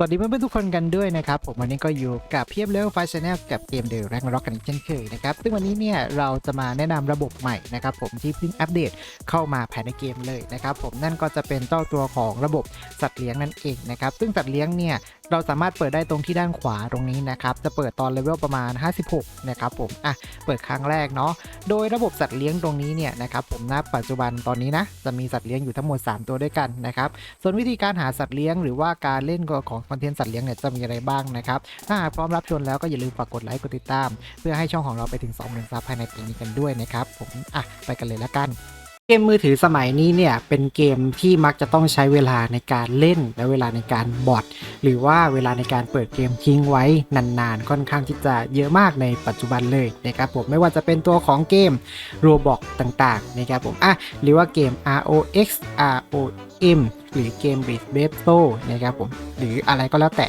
สวัสดีเพื่อนๆทุกคนกันด้วยนะครับผมวันนี้ก็อยู่กับเพียบเลเวลไฟชแนลกับเกมเดลแรงร็อกกันอีกเช่นเคยนะครับซึ่งวันนี้เนี่ยเราจะมาแนะนำระบบใหม่นะครับผมที่เพิ่งอัปเดตเข้ามาภายในเกมเลยนะครับผมนั่นก็จะเป็นเจ้าตัวของระบบสัตว์เลี้ยงนั่นเองนะครับซึ่งสัตว์เลี้ยงเนี่ย เราสามารถเปิดได้ตรงที่ด้านขวาตรงนี้นะครับ จะเปิดตอนเลเวลประมาณ 56 นะครับผม อะ เปิดครั้งแรกเนาะ โดยระบบสัตว์เลี้ยงตรงนี้เนี่ยนะครับผมณปัจจุบันตอนนี้นะ จะมีสัตว์เลี้ยงอยู่ทั้งหมด 3 ตัวด้วยกันนะครับ ส่วนวิธีการหาสัตว์เลี้ยงหรือว่าการเล่นของคอนเทนต์สัตว์เลี้ยงเนี่ยจะมีอะไรบ้างนะครับ ถ้าหากพร้อมรับชมแล้วก็อย่าลืมฝากกดไลค์กดติดตาม เพื่อให้ช่องของเราไปถึง2 0 0 0ซับภายในปีนี้กันด้วยนะครับผม อะ ไปกันเลยละกัน เกมมือถือสมัยนี้เนี่ยเป็นเกมที่มักจะต้องใช้เวลาในการเล่น และเวลาในการบอทหรือว่าเวลาในการเปิดเกมทิ้งไว้นานๆ ค่อนข้างที่จะเยอะมากในปัจจุบันเลยนะครับผมไม่ว่าจะเป็นตัวของเกม Roblox ต่างๆนะครับผมอะหรือว่าเกม ROX ROM หรือเกม b r i d b a t l e นะครับผมหรืออะไรก็แล้วแต่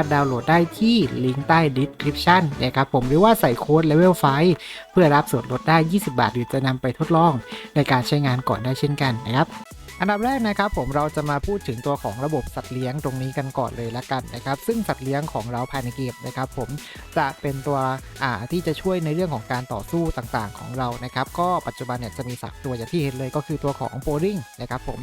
ถดาวน์โหลดได้ที่ลิงก์ใต้ description นะครับผมหรือว่าใส่โค้ด level 5เพื่อรับส่วนลดได้ 20 บาท หรือจะนำไปทดลองในการใช้งานก่อนได้เช่นกันนะครับ อันดับแรกนะครับผมเราจะมาพูดถึงตัวของระบบสัตว์เลี้ยงตรงนี้กันก่อนเลยละกันนะครับ ซึ่งสัตว์เลี้ยงของเราภายในเกมนะครับ ผมจะเป็นตัวอ่าที่จะช่วยในเรื่องของการต่อสู้ต่างๆ ของเรานะครับ ก็ปัจจุบันเนี่ยจะมีสักตัวอย่างที่เห็นเลยก็คือตัวของโ o ลิงนะครับผม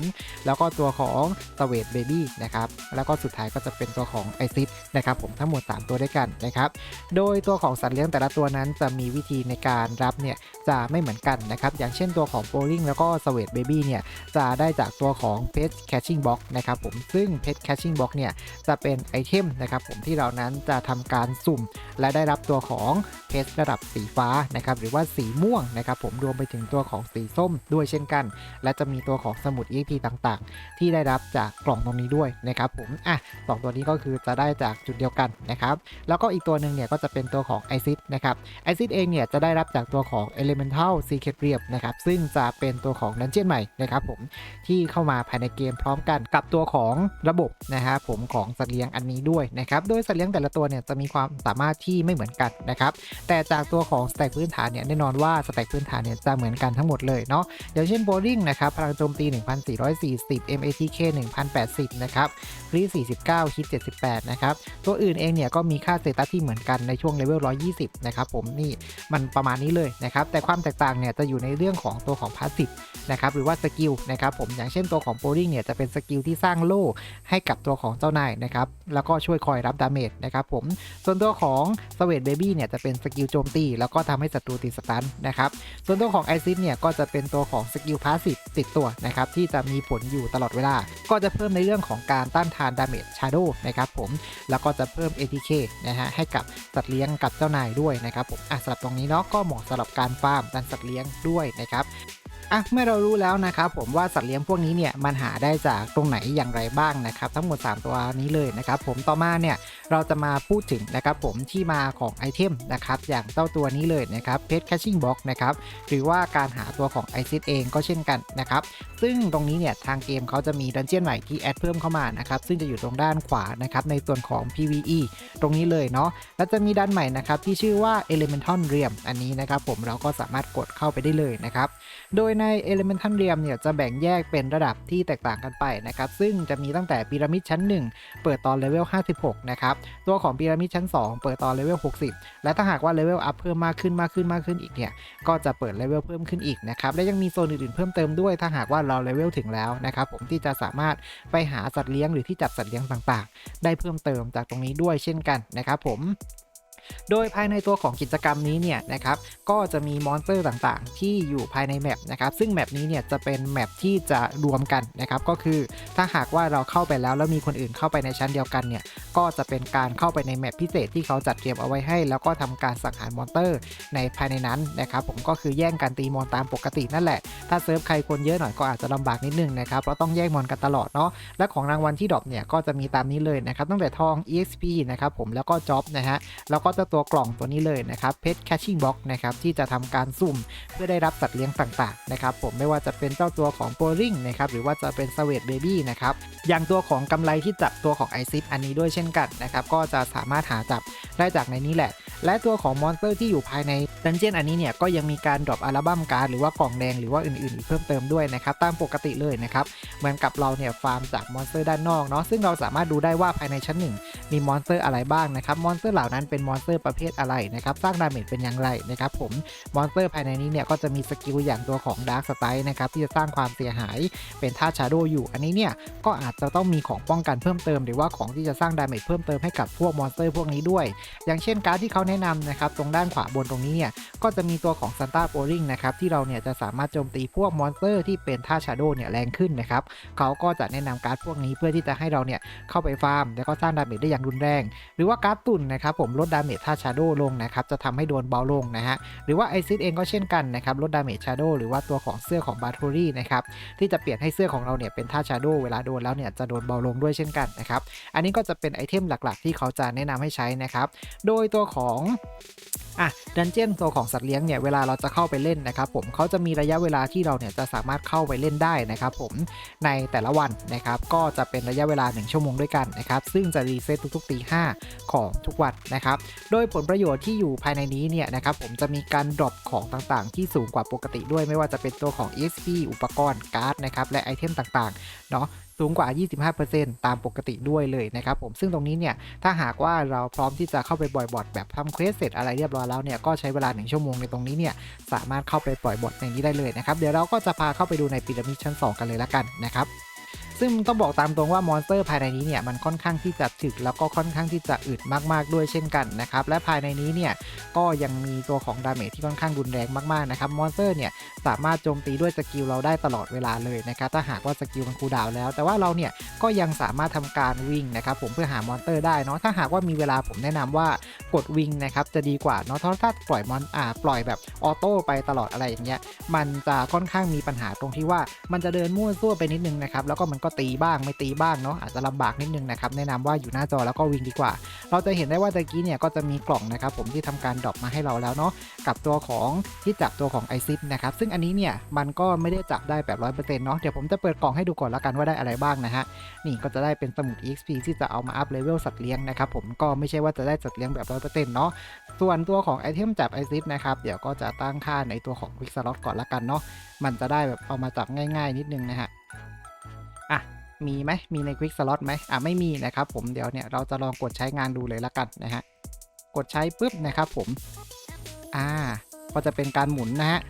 แล้วก็ตัวของสเว t เบบี้นะครับแล้วก็สุดท้ายก็จะเป็นตัวของไอซิดนะครับผมทั้งหมด 3 ตัวด้วยกันนะครับโดยตัวของสัตว์เลี้ยงแต่ละตัวนั้นจะมีวิธีในการรับเนี่ยจะไม่เหมือนกันนะครับอย่างเช่นตัวของโ o ลิงแล้วก็สเว t เบบี้เนี่ยจะได้จากตัวของ Pet Catching Box นะครับผมซึ่ง Pet Catching Box เนี่ยจะเป็นไอเทมนะครับผมที่เรานั้นจะทำการสุ่ม และได้รับตัวของเพชระดับสีฟ้านะครับหรือว่าสีม่วงนะครับผมรวมไปถึงตัวของสีส้มด้วยเช่นกัน และจะมีตัวของสมุด EXP ต่างๆ ที่ได้รับจากกล่องตรงนี้ด้วยนะครับผมอะสองตัวนี้ก็คือจะได้จากจุดเดียวกันนะครับแล้วก็อีกตัวหนึ่งเนี่ยก็จะเป็นตัวของไอซิดนะครับไอซิดเองเนี่ยจะได้รับจากตัวของ Elemental Secret r e a p นะครับซึ่งจะเป็นตัวของดันเจียนใหม่นะครับผมที่เข้ามาภายในเกมพร้อมกันกับตัวของระบบนะครับผมของสัตว์เลี้ยงอันนี้ด้วยนะครับโดยสัตว์เลี้ยงแต่ละตัวเนี่ยจะมีความสามารถที่ไม่เหมือนกันนะครับแต่จากตัวของสแต็กพื้นฐานเนี่ยแน่นอนว่าสแต็กพื้นฐานเนี่ยจะเหมือนกันทั้งหมดเลยเนาะอย่างเช่นโบลิ่งนะครับพลังโจมตี 1440 MATK 1080นะครับครี49ฮิต78นะครับตัวอื่นเองเนี่ยก็มีค่าสเตตัสที่เหมือนกันในช่วงเลเวล120นะครับผมนี่มันประมาณนี้เลยนะครับแต่ความแตกต่างเนี่ยจะอยู่ในเรื่องของตัวของพาสซีฟนะครับหรือว่าสกิลนะครับผมอย่างเช่นตัวของโบลิ่งเนี่ยจะเป็นสกิลที่สร้างโล่ให้กับตัวของเจ้านายนะครับแล้วก็ช่วยคอยรับดาเมจนะครับผมส่วนตัวของสเว t เบบี้เนี่ยจะเป็นสกิลโจมตี แล้วก็ทำให้ศัตรูติดสตันนะครับส่วนตัวของไอซิสเนี่ยก็จะเป็นตัวของสกิลพาสซีฟติดตัวนะครับที่จะมีผลอยู่ตลอดเวลา ก็จะเพิ่มในเรื่องของการต้านทานดาเมจชาโดนะครับผมแล้วก็จะเพิ่ม ATK นะฮะให้กับสัตว์เลี้ยงกับเจ้านายด้วยนะครับผมอะสำหรับตรงนี้เนาะก็เหมาะสำหรับการฟาร์มดันสัตว์เลี้ยงด้วยนะครับ อะเมื่อเรารู้แล้วนะครับผมว่าสัตว์เลี้ยงพวกนี้เนี่ยมันหาได้จากตรงไหนอย่างไรบ้างนะครับทั้งหมด 3 ตัวนี้เลยนะครับผมต่อมาเนี่ยเราจะมาพูดถึงนะครับผมที่มาของไอเทมนะครับอย่างเจ้าตัวนี้เลยนะครับเพชรแคชชิ่งบ็อกนะครับหรือว่าการหาตัวของไอซิดเองก็เช่นกันนะครับซึ่งตรงนี้เนี่ยทางเกมเขาจะมีดันเจียนใหม่ที่แอดเพิ่มเข้ามานะครับซึ่งจะอยู่ตรงด้านขวานะครับในส่วนของ PVE ตรงนี้เลยเนาะแล้วจะมีด้านใหม่นะครับที่ชื่อว่า Elemental Realm อันนี้นะครับผมเราก็สามารถกดเข้าไปได้เลยนะครับโดยใน Elemental Realm เนี่ยจะแบ่งแยกเป็นระดับที่แตกต่างกันไปนะครับซึ่งจะมีตั้งแต่พีระมิดชั้น 1 เปิดตอนเลเวล 56 นะครับตัวของพีระมิดชั้น 2 เปิดตอนเลเวล 60 และถ้าหากว่าเลเวลอัพเพิ่มมากขึ้นมากขึ้นมากขึ้นอีกเนี่ยก็จะเปิดเลเวลเพิ่มขึ้นอีกนะครับและยังมีโซนอื่นๆเพิ่มเติมด้วยถ้าหากว่าเราเลเวลถึงแล้วนะครับผมที่จะสามารถไปหาสัตว์เลี้ยงหรือที่จับสัตว์เลี้ยงต่างๆ ได้เพิ่มเติมจากตรงนี้ด้วยเช่นกันนะครับผม โดยภายในตัวของกิจกรรมนี้เนี่ยนะครับก็จะมีมอนสเตอร์ต่างๆ ที่อยู่ภายในแมปนะครับซึ่งแมปนี้เนี่ยจะเป็นแมปที่จะรวมกันนะครับก็คือถ้าหากว่าเราเข้าไปแล้วแล้วมีคนอื่นเข้าไปในชั้นเดียวกันเนี่ยก็จะเป็นการเข้าไปในแมปพิเศษที่เขาจัดเตรียมเอาไว้ให้ แล้วก็ทำการสังหารมอนสเตอร์ในภายในนั้นนะครับผมก็คือแย่งกันตีมอนตามปกตินั่นแหละ ถ้าเซิร์ฟใครคนเยอะหน่อยก็อาจจะลำบากนิดนึงนะครับเพราะต้องแย่งมอนกันตลอดเนาะและของรางวัลที่ดรอปเนี่ยก็จะมีตามนี้เลยนะครับตั้งแต่ทอง exp นะครับผมแล้วก็จ็อบนะฮะแล้วก็เจ้าตัวกล่องตัวนี้เลยนะครับเพชร catching box นะครับที่จะทำการสุ่มเพื่อได้รับสัตว์เลี้ยงต่างๆนะครับผมไม่ว่าจะเป็นเจ้าตัวของโปริงนะครับหรือว่าจะเป็นสเวตเบบี้นะครับอย่างตัวของกำไรที่จับตัวของไอซิอันนี้ด้วยเช่นกันนะครับก็จะสามารถหาจับได้จากในนี้แหละ และตัวของมอนสเตอร์ที่อยู่ภายในดันเจียนอันนี้เนี่ยก็ยังมีการดรอปอัลบั้มการ์ดหรือว่ากล่องแดงหรือว่าอื่นๆอีกเพิ่มเติมด้วยนะครับตามปกติเลยนะครับเหมือนกับเราเนี่ยฟาร์มจากมอนสเตอร์ด้านนอกเนาะซึ่งเราสามารถดูได้ว่าภายในชั้นหนึ่งมีมอนสเตอร์อะไรบ้างนะครับมอนสเตอร์เหล่านั้นเป็นมอนสเตอร์ประเภทอะไรนะครับสร้างดาเมจเป็นอย่างไรนะครับผมมอนสเตอร์ภายในนี้เนี่ยก็จะมีสกิลอย่างตัวของดาร์ s สไต e นะครับที่จะสร้างความเสียหายเป็นท่าชาโดอยู่ อันนี้เนี่ยก็อาจจะต้องมีของป้องกันเพิ่มเติม หรือว่าของที่จะสร้างดาเมจเพิ่มเติมให้กับพวกมอนสเตอร์พวกนี้ด้วย อย่างเช่นการที่เขาแนะนำนะครับตรงด้านขวาบนตรงนี้เนี่ยก็จะมีตัวของซันต้าโปริงนะครับที่เราเนี่ยจะสามารถโจมตีพวกมอนสเตอร์ที่เป็นท่าชาโดเนี่ยแรงขึ้นนะครับเขาก็จะแนะนำการ์ดพวกนี้เพื่อที่จะให้เราเนี่ยเข้าไปฟาร์ม แล้วก็สร้างดาเมจได้อย่างรุนแรง หรือว่าการ์ดตุ่นนะครับผมลดดาเมจท่าชาโดลงนะครับจะทำให้โดนเบาลงนะฮะหรือว่าไอซิสเองก็เช่นกันนะครับลดดาเมจชาโดหรือว่าตัวของเสื้อของบาทูรี่นะครับที่จะเปลี่ยนให้เสื้อของเราเนี่ยเป็นท่าชาโดเวลาโดนแล้วเนี่ยจะโดนเบาลงด้วยเช่นกันนะครับอันนี้ก็จะเป็นไอเทมหลักๆ ที่เขาจะแนะนำให้ใช้นะครับโดยตัวของอะดันเจียนตัวของสัตว์เลี้ยงเนี่ยเวลาเราจะเข้าไปเล่นนะครับผมเขาจะมีระยะเวลาที่เราเนี่ยจะสามารถเข้าไปเล่นได้นะครับผมในแต่ละวันนะครับก็จะเป็นระยะเวลา 1 ชั่วโมงด้วยกันนะครับซึ่งจะรีเซ็ตทุกๆตีห้าของทุกวันนะครับโดยผลประโยชน์ที่อยู่ภายในนี้เนี่ยนะครับผมจะมีการดรอปของต่างๆ ที่สูงกว่าปกติด้วยไม่ว่าจะเป็นตัวของ ESP อุปกรณ์การ์ดนะครับและไอเทมต่างๆเนาะ สูงกว่า 25%ตามปกติด้วยเลยนะครับผมซึ่งตรงนี้เนี่ยถ้าหากว่าเราพร้อมที่จะเข้าไปปล่อยบอทแบบทำเควสเสร็จอะไรเรียบร้อยแล้วเนี่ยก็ใช้เวลา 1 ชั่วโมงในตรงนี้เนี่ยสามารถเข้าไปปล่อยบอทในนี้ได้เลยนะครับเดี๋ยวเราก็จะพาเข้าไปดูในพีระมิดชั้น 2 กันเลยละกันนะครับ ซึ่งต้องบอกตามตรงว่ามอนสเตอร์ภายในนี้เนี่ยมันค่อนข้างที่จะถึกแล้วก็ค่อนข้างที่จะอึดมากๆด้วยเช่นกันนะครับและภายในนี้เนี่ยก็ยังมีตัวของดาเมจที่ค่อนข้างรุนแรงมากๆนะครับมอนสเตอร์เนี่ยสามารถโจมตีด้วยสกิลเราได้ตลอดเวลาเลยนะครับถ้าหากว่าสกิลมันคูดาวแล้ว แต่ว่าเราเนี่ยก็ยังสามารถทำการวิ่งนะครับผมเพื่อหามอนสเตอร์ได้เนาะถ้าหากว่ามีเวลาผมแนะนำว่ากดวิ่งนะครับจะดีกว่าเนาะเพราะถ้าปล่อยมอนอ่าปล่อยแบบออโต้ไปตลอดอะไรอย่างเงี้ยมันจะค่อนข้างมีปัญหาตรงที่ว่ามันจะเดินมั่วซั่วไปนิดนึงนะครับแล้วก็มันก็ตีบ้างไม่ตีบ้างเนาะอาจจะลำบากนิดนึงนะครับแนะนำว่าอยู่หน้าจอแล้วก็วิ่งดีกว่า เราจะเห็นได้ว่าตะกี้เนี่ยก็จะมีกล่องนะครับผมที่ทำการดรอปมาให้เราแล้วเนาะกับตัวของที่จับตัวของไอซิปนะครับซึ่งอันนี้เนี่ยมันก็ไม่ได้จับได้แบบร้อยเปอร์เซ็นต์เนาะเดี๋ยวผมจะเปิดกล่องให้ดูก่อนแล้วกันว่าได้อะไรบ้างนะฮะนี่ก็จะได้เป็นสมุด EXP ที่จะเอามาอัพเลเวลสัตว์เลี้ยงนะครับผมก็ไม่ใช่ว่าจะได้สัตว์เลี้ยงแบบร้อยเปอร์เซ็นต์เนาะส่วนตัวของไอเทมจับไอซิปนะครับเดี๋ยวก็จะตั้งค่าในตัวของ Quick Slot ก่อนละกันเนาะมันจะได้แบบเอามาจับง่าย ๆ นิดนึงนะฮะ มีไหมมีใน Quick Slot ไหมอะไม่มีนะครับผมเดี๋ยวเนี่ยเราจะลองกดใช้งานดูเลยละกันนะฮะกดใช้ปุ๊บนะครับผมอ่าก็จะเป็นการหมุนนะฮะ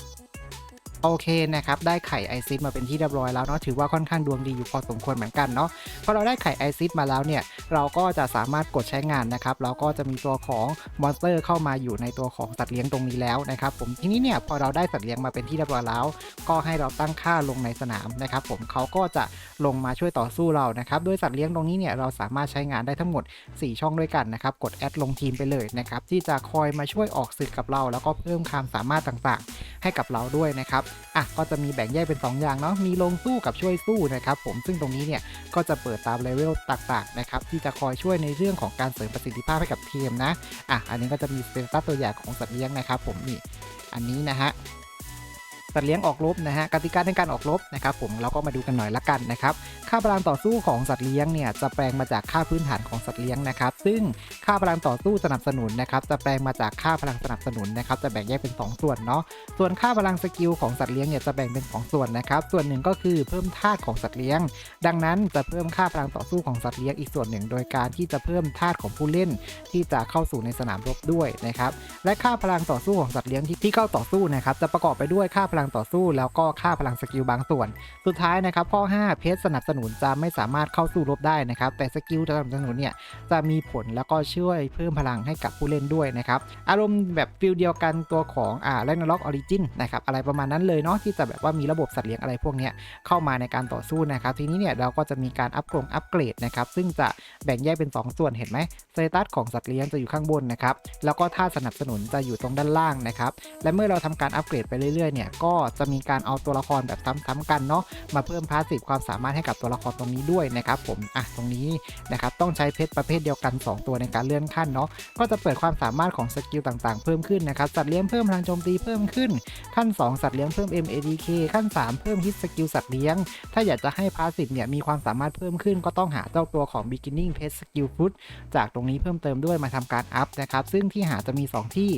โอเคนะครับ ได้ไข่ไอซิสมาเป็นที่เรียบร้อยแล้วเนาะถือว่าค่อนข้างดวงดีอยู่พอสมควรเหมือนกันเนาะพอเราได้ไข่ไอซิสมาแล้วเนี่ย เราก็จะสามารถกดใช้งานนะครับเราก็จะมีตัวของมอนสเตอร์เข้ามาอยู่ในตัวของสัตว์เลี้ยงตรงนี้แล้วนะครับผมทีนี้เนี่ยพอเราได้สัตว์เลี้ยงมาเป็นที่เรียบร้อยแล้ว ก็ให้เราตั้งค่าลงในสนามนะครับผมเขาก็จะลงมาช่วยต่อสู้เรานะครับโดยสัตว์เลี้ยงตรงนี้เนี่ยเราสามารถใช้งานได้ทั้งหมด 4 ช่องด้วยกันนะครับกดแอดลงทีมไปเลยนะครับที่จะคอยมาช่วยออกศึกกับเรา แล้วก็เพิ่มความสามารถต่างๆ ให้กับเราด้วยนะครับอะก็จะมีแบ่งแยกเป็น 2 อย่างเนาะมีลงสู้กับช่วยสู้นะครับผมซึ่งตรงนี้เนี่ยก็จะเปิดตามเลเวลต่างๆนะครับทีจะคอยช่วยในเรื่องของการเสริมประสิทธิภาพให้กับทีมนะ อะ อันนี้ก็จะมีเป็นตัตัวอย่างของสัตว์เลี้ยงนะครับ ผมนี่ อันนี้นะฮะสัตว์เลี้ยงออกรบนะฮะกติกาในการออกรบนะครับผมเราก็มาดูกันหน่อยละกันนะครับค่าพลังต่อสู้ของสัตว์เลี้ยงเนี่ยจะแปลงมาจากค่าพื้นฐานของสัตว์เลี้ยงนะครับซึ่งค่าพลังต่อสู้สนับสนุนนะครับจะแปลงมาจากค่าพลังสนับสนุนนะครับจะแบ่งแยกเป็น 2 ส่วนเนาะส่วนค่าพลังสกิลของสัตว์เลี้ยงเนี่ยจะแบ่งเป็น 2 ส่วนนะครับส่วนหนึ่งก็คือเพิ่มธาตุของสัตว์เลี้ยง ดังนั้นจะเพิ่มค่าพลังต่อสู้ของสัตว์เลี้ยงอีกส่วนหนึ่ง โดยการที่จะเพิ่มธาตุของผู้เล่นที่จะเข้าสู่ในสนามรบด้วยนะครับและค่าพลังต่อสู้ของสัตว์เลี้ยงที่ที่เข้าต่อสู้นะครับจะประกอบไปด้วยค่าพลังต่อสู้ แล้วก็ค่าพลังสกิลบางส่วน สุดท้ายนะครับข้อ 5 เพจสนับสนุนจะไม่สามารถเข้าสู้รบได้นะครับแต่สกิลสนับสนุนเนี่ยจะมีผล แล้วก็ช่วยเพิ่มพลังให้กับผู้เล่นด้วยนะครับอารมณ์แบบฟิลเดียวกันตัวของอ่าแรกนาล็อกออริจินนะครับอะไรประมาณนั้นเลยเนาะที่จะแบบว่ามีระบบสัตว์เลี้ยงอะไรพวกเนี้ยเข้ามาในการต่อสู้นะครับทีนี้เนี่ยเราก็จะมีการอัปกรงอัปเกรดนะครับซึ่งจะแบ่งแยกเป็น 2 ส่วนเห็นไหมสเตตัสของสัตว์เลี้ยงจะอยู่ข้างบนนะครับแล้วก็ท่าสนับสนุนจะอยู่ตรงด้านล่างนะครับและเมื่อเราทำการอัปเกรดไปเรื่อยๆเนี่ยก็จะมีการเอาตัวละครแบบซ้ำๆกันเนาะมาเพิ่มพาสซีฟความสามารถให้กับตัวละครตรงนี้ด้วยนะครับผมอะตรงนี้นะครับต้องใช้เพชรประเภทเดียวกัน2 ตัวในการเลื่อนขั้นเนาะก็จะเปิดความสามารถของสกิลต่างๆ เพิ่มขึ้นนะครับสัตว์เลี้ยงเพิ่มพลังโจมตีเพิ่มขึ้น ขั้น 2 สัตว์เลี้ยงเพิ่ม MADK ขั้น 3 เพิ่มฮิตสกิลสัตว์เลี้ยง ถ้าอยากจะให้พาสิทเนี่ยมีความสามารถเพิ่มขึ้น ก็ต้องหาเจ้าตัวของ beginning pet skill food จากตรงนี้เพิ่มเติมด้วยมาทำการอัพนะครับซึ่งที่หาจะมี 2 ที่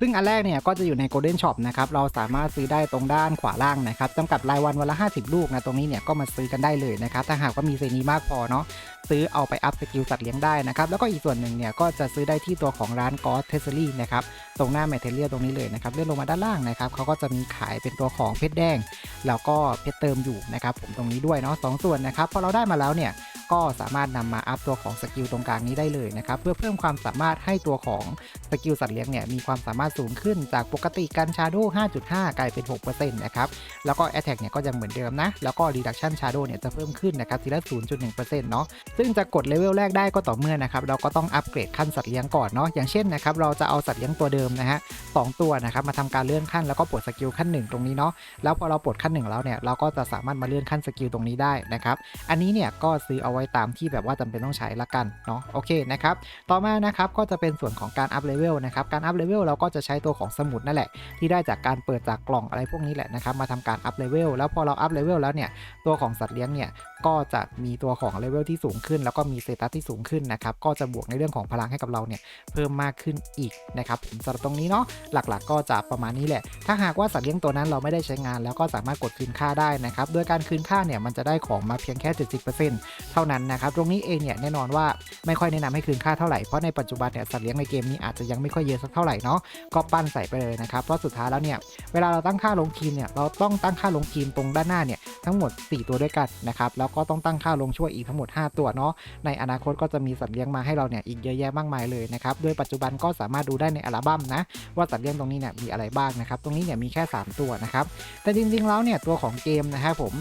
ซึ่งอันแรกเนี่ยก็จะอยู่ใน Golden Shop นะครับเราสามารถซื้อได้ตรงด้านขวาล่างนะครับจำกัดรายวันวันละ 50 ลูกนะตรงนี้เนี่ยก็มาซื้อกันได้เลยนะครับถ้าหากว่ามีเซนีมากพอเนาะซื้อเอาไปอัพสกิลสัตว์เลี้ยงได้นะครับแล้วก็อีกส่วนหนึ่งเนี่ยก็จะซื้อได้ที่ตัวของร้าน God t e s s e r y นะครับตรงหน้าแมทเทเรียลตรงนี้เลยนะครับเลื่อนลงมาด้านล่างนะครับเขาก็จะมีขายเป็นตัวของเพชรแดง แล้วก็เพชรเติมอยู่นะครับผมตรงนี้ด้วยเนาะสองส่วนนะครับพอเราได้มาแล้วเนี่ยก็สามารถนำมาอัพตัวของสกิลตรงกลางนี้ได้เลยนะครับเพื่อเพิ่มความสามารถให้ตัวของสกิลสัตว์เลี้ยงเนี่ยมีความสามารถสูงขึ้นจากปกติการชาโด5.5 กลายเป็น 6%นะครับแล้วก็ Attack เนี่ยก็ยังเหมือนเดิมนะ แล้วก็ Reduction Shadow เนี่ยจะเพิ่มขึ้นนะครับทีละ 0.1%เนาะซึ่งจะกดเลเวลแรกได้ก็ต่อเมื่อนะครับเราก็ต้องอัปเกรดขั้นสัตว์เลี้ยงก่อนเนาะอย่างเช่นนะครับเราจะเอาสัตว์เลี้ยงตัวเดิมนะฮะ2ตัวนะครับมาทำการเลื่อนขั้นแล้วก็ปลดสกิลขั้น 1 ตรงนี้เนาะแล้วพอเราปลดขั้น1แล้วเนี่ยเราก็จะสามารถมาเลื่อนขั้นสกิลตรงนี้ได้นะครับอันนี้เนี่ยก็ซื้อเอาไว้ตามที่แบบว่าจำเป็นต้องใช้ละกันเนาะโอเคนะครับต่อมานะครับก็จะเป็นส่วนของการอัพเลเวลนะครับการอัพเลเวลเราก็จะจะใช้ตัวของสมุดนั่นแหละ ที่ได้จากการเปิดจากกล่องอะไรพวกนี้แหละนะครับมาทำการอัพเลเวลแล้วพอเราอัพเลเวลแล้วเนี่ยตัวของสัตว์เลี้ยงเนี่ยก็จะมีตัวของเลเวลที่สูงขึ้น แล้วก็มีเตตัสที่สูงขึ้นนะครับก็จะบวกในเรื่องของพลังให้กับเราเนี่ยเพิ่มมากขึ้นอีกนะครับสำหรับตรงนี้เนาะหลักๆ ก็จะประมาณนี้แหละ ถ้าหากว่าสัตว์เลี้ยงตัวนั้นเราไม่ได้ใช้งานแล้วก็สามารถกดคืนค่าได้นะครับโดยการคืนค่าเนี่ยมันจะได้ของมาเพียงแค่ 70%เท่านั้นนะครับตรงนี้เองเนี่ยแน่นอนว่าไม่ค่อยแนะนำให้คืนค่าเท่าไหร่เพราะในปัจจุบันเนี่ยสัตว์เลี้ยงในเกมนี้อาจจะยังไม่ค่อยเยอะสักเท่าไหร่เนาะก็ปั้นใส่ไปเลยนะครับ เพราะสุดท้ายแล้วเนี่ยเวลาเราตั้งค่าลงทีมเนี่ยเราต้องตั้งค่าลงทีมตรงด้านหน้าเนี่ยทั้งหมด 4 ตัวด้วยกันนะครับแล้วก็ต้องตั้งค่าลงช่วยอีกทั้งหมด 5 ตัวเนาะในอนาคตก็จะมีสัตว์เลี้ยงมาให้เราเนี่ยอีกเยอะแยะมากมายเลยนะครับโดยปัจจุบันก็สามารถดูได้ในอัลบั้มนะว่าสัตว์เลี้ยงตรงนี้เนี่ยมีอะไรบ้างนะครับตรงนี้เนี่ยมีแค่ 3 ตัวนะครับแต่จริงๆแล้วเนี่ยตัวของเกมนะครับผม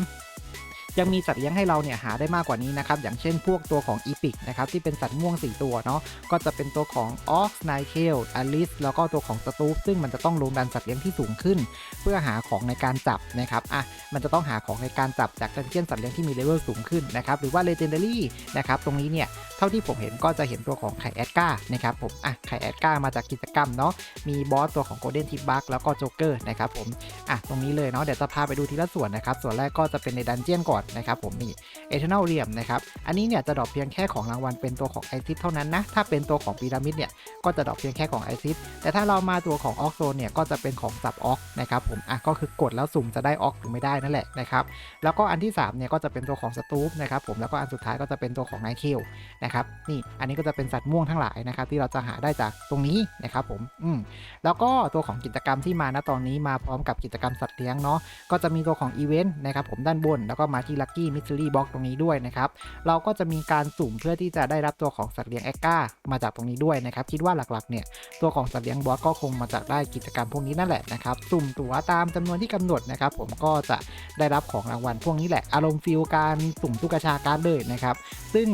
ยังมีสัตว์เลี้ยงให้เราเนี่ยหาได้มากกว่านี้นะครับอย่างเช่นพวกตัวของอีพิกนะครับที่เป็นสัตว์ม่วง 4 ตัวเนาะก็จะเป็นตัวของออกไนเทลอลิสแล้วก็ตัวของสตูฟซึ่งมันจะต้องลงดันสัตว์เลี้ยงที่สูงขึ้น เพื่อหาของในการจับนะครับอะมันจะต้องหาของในการจับจากดันเจียนสัตว์เลี้ยงที่มีเลเวลสูงขึ้นนะครับหรือว่าเลเจนดารี่นะครับตรงนี้เนี่ยเท่าที่ผมเห็นก็จะเห็นตัวของไข่แอดกานะครับผมอะไข่แอดกามาจากกิจกรรมเนาะมีบอสตัวของโกลเด้นทิปบักแล้วก็โจ๊กเกอร์นะครับผมอะตรงนี้เลยเนาะเดี๋ยวจะพาไปดูทีละส่วนนะครับส่วนแรกก็จะเป็นในดันเจียนก่อนนะครับผมนี่เอเทอร์เนลเรียมนะครับอันนี้เนี่ยจะดรอปเพียงแค่ของรางวัลเป็นตัวของไอซิสเท่านั้นนะถ้าเป็นตัวของพีระมิดเนี่ยก็จะดรอปเพียงแค่ของไอซิสแต่ถ้าเรามาตัวของออกโซนเนี่ยก็จะเป็นของสับออกนะครับผมอะก็คือกดแล้วสุ่มจะได้ออกหรือไม่ได้นั่นแหละนะครับแล้วก็อันที่3เนี่ยก็จะเป็นตัวของสตูฟนะครับผมแล้วก็อันสุดท้ายก็จะเป็นตัวของไนเคลนะครับนี่อันนี้ก็จะเป็นสัตว์ม่วงทั้งหลายนะครับที่เราจะหาได้จากตรงนี้นะครับผมอืมแล้วก็ตัวของกิจกรรมที่มาณตอนนี้มาพร้อมกับกิจกรรมสัตว์เลี้ยงเนาะก็จะมีตัวของอีเวนต์นะครับผมด้านบนแล้วก็มาที่ลัคกี้มิสซิลี่บ็อกตรงนี้ด้วยนะครับ เราก็จะมีการสุ่มเพื่อที่จะได้รับตัวของสัตว์เลี้ยงแอคก้ามาจากตรงนี้ด้วยนะครับ คิดว่าหลักๆเนี่ยตัวของสัตว์เลี้ยงบอสก็คงมาจากได้กิจกรรมพวกนี้นั่นแหละนะครับ สุ่มตั๋วตามจำนวนที่กำหนดนะครับ ผมก็จะได้รับของรางวัลพวกนี้แหละ อารมณ์ฟิลการสุ่มตุ๊กชาการเลยนะครับ ซึ่ง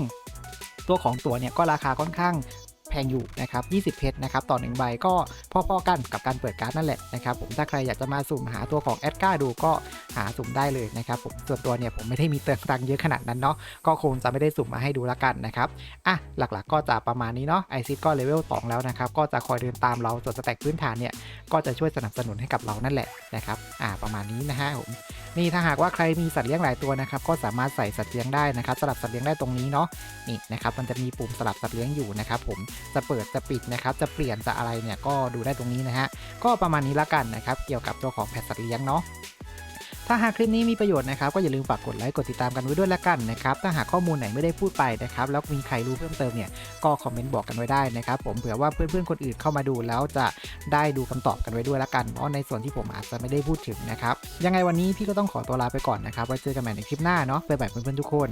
ตัวของตั๋วเนี่ยก็ราคาค่อนข้าง พงอยู่นะครับ20 เพชรนะครับต่อ1ใบก็พอๆกันกับการเปิดการ์ดนั่นแหละนะครับผมถ้าใครอยากจะมาสุ่มหาตัวของแอดก้าดูก็หาสุ่มได้เลยนะครับผมส่วนตัวเนี่ยผมไม่ได้มีเติมตังค์เยอะขนาดนั้นเนาะก็คงจะไม่ได้สุ่มมาให้ดูละกันนะครับอะหลักๆก็จะประมาณนี้เนาะไอซิดก็เลเวล2แล้วนะครับก็จะคอยเดินตามเราส่วนสแต็กพื้นฐานเนี่ยก็จะช่วยสนับสนุนให้กับเรานั่นแหละนะครับอ่าประมาณนี้นะฮะผมนี่ถ้าหากว่าใครมีสัตว์เลี้ยงหลายตัวนะครับก็สามารถใส่สัตว์เลี้ยงได้นะครับสลับสัตว์เลี้ยงได้ตรงนี้เนาะนี่นะครับมันจะมีปุ่มสลับสัตว์เลี้ยงอยู่นะครับผมจะเปิดจะปิดนะครับจะเปลี่ยนจะอะไรเนี่ยก็ดูได้ตรงนี้นะฮะก็ประมาณนี้ละกันนะครับเกี่ยวกับตัวของแพทสัตว์เลี้ยงเนาะถ้าหากคลิปนี้มีประโยชน์นะครับก็อย่าลืมฝากกดไลค์กดติดตามกันไว้ด้วยละกันนะครับถ้าหากข้อมูลไหนไม่ได้พูดไปนะครับแล้วมีใครรู้เพิ่มเติมเนี่ยก็คอมเมนต์บอกกันไว้ได้นะครับผมเผื่อว่าเพื่อนๆคนอื่นเข้ามาดูแล้วจะได้ดูคำตอบกันไว้ด้วยละกันเพราะในส่วนที่ผมอาจจะไม่ได้พูดถึงนะครับยังไงวันนี้พี่ก็ต้องขอตัวลาไปก่อนนะครับไว้เจอกันใหม่ในคลิปหน้าเนาะบ๊ายบายเพื่อนๆทุกคน